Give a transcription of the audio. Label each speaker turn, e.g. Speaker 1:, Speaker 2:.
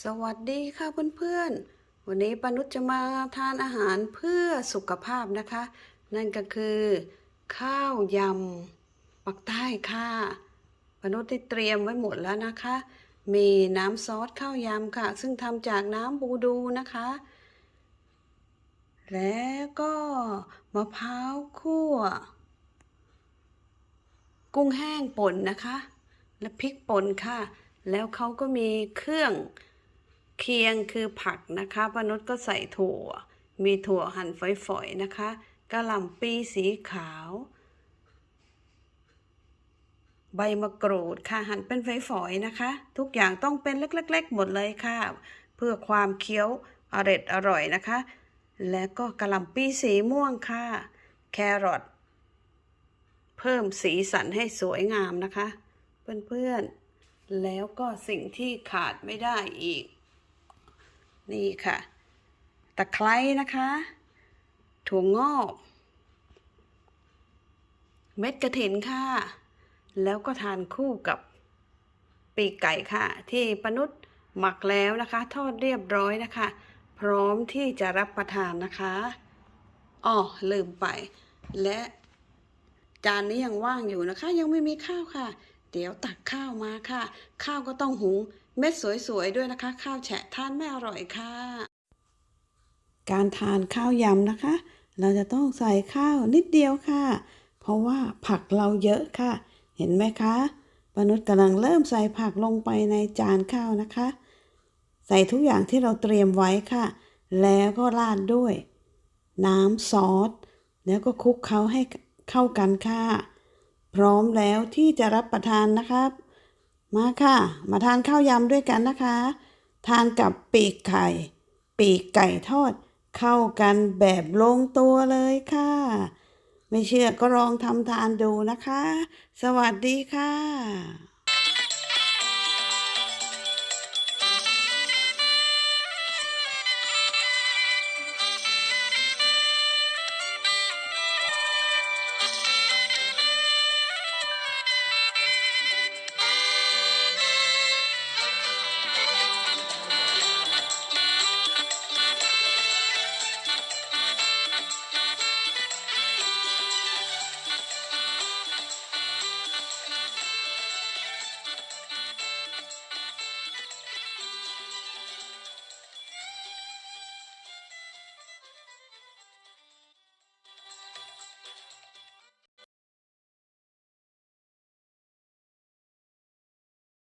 Speaker 1: สวัสดีค่ะเพื่อนๆ วันนี้ปนุชจะมาทานอาหารเพื่อสุขภาพนะคะ นั่นก็คือ ข้าวยำปักใต้ค่ะปนุชได้เตรียมไว้หมดแล้วนะคะ มีน้ำซอสข้าวยำค่ะ ซึ่งทำจากน้ำบูดูนะคะ แล้วก็มะพร้าวคั่ว กุ้งแห้งป่นนะคะ และพริกป่นค่ะ แล้วเขาก็มีเครื่อง เคียงคือผักนะคะปานุชก็ใส่ถั่ว มีถั่วหั่นฝอยๆนะคะกระหล่ำปีสีขาว ใบมะกรูดค่ะหั่นเป็นฝอยๆนะคะ ทุกอย่างต้องเป็นเล็กๆ หมดเลยค่ะ เพื่อความเคี้ยวอร็ดอร่อยนะคะ และก็กระหล่ำปีสีม่วงค่ะ แครอทเพิ่มสีสันให้สวยงามนะคะ เพื่อนๆแล้วก็สิ่งที่ขาดไม่ได้อีก นี่ค่ะ ตะไคร้นะคะ ถั่วงอก เม็ดกระถินค่ะ แล้วก็ทานคู่กับปีกไก่ค่ะ ที่ปนุษย์หมักแล้วนะคะ ทอดเรียบร้อยนะคะ พร้อมที่จะรับประทานนะคะอ๋อลืมไป และจานนี้ยังว่างอยู่นะคะ ยังไม่มีข้าวค่ะ เดี๋ยวตักข้าวมาค่ะ ข้าวก็ต้องหุง เม็ดสวยๆด้วยนะคะ ข้าวแฉะทานไม่อร่อยค่ะ การทานข้าวยำนะคะ เราจะต้องใส่ข้าวนิดเดียวค่ะ เพราะว่าผักเราเยอะค่ะ เห็นไหมคะปนุษย์กำลังเริ่มใส่ผักลงไปในจานข้าวนะคะ ใส่ทุกอย่างที่เราเตรียมไว้ค่ะ แล้วก็ราดด้วย น้ำซอสแล้วก็คลุกเคล้าให้เข้ากันค่ะ พร้อมแล้วที่จะรับประทานนะครับ มาค่ะ มาทานข้าวยำด้วยกันนะคะ ทานกับปีกไข่ ปีกไก่ทอด เข้ากันแบบลงตัวเลยค่ะ ไม่เชื่อก็ลองทำทานดูนะคะ สวัสดีค่ะ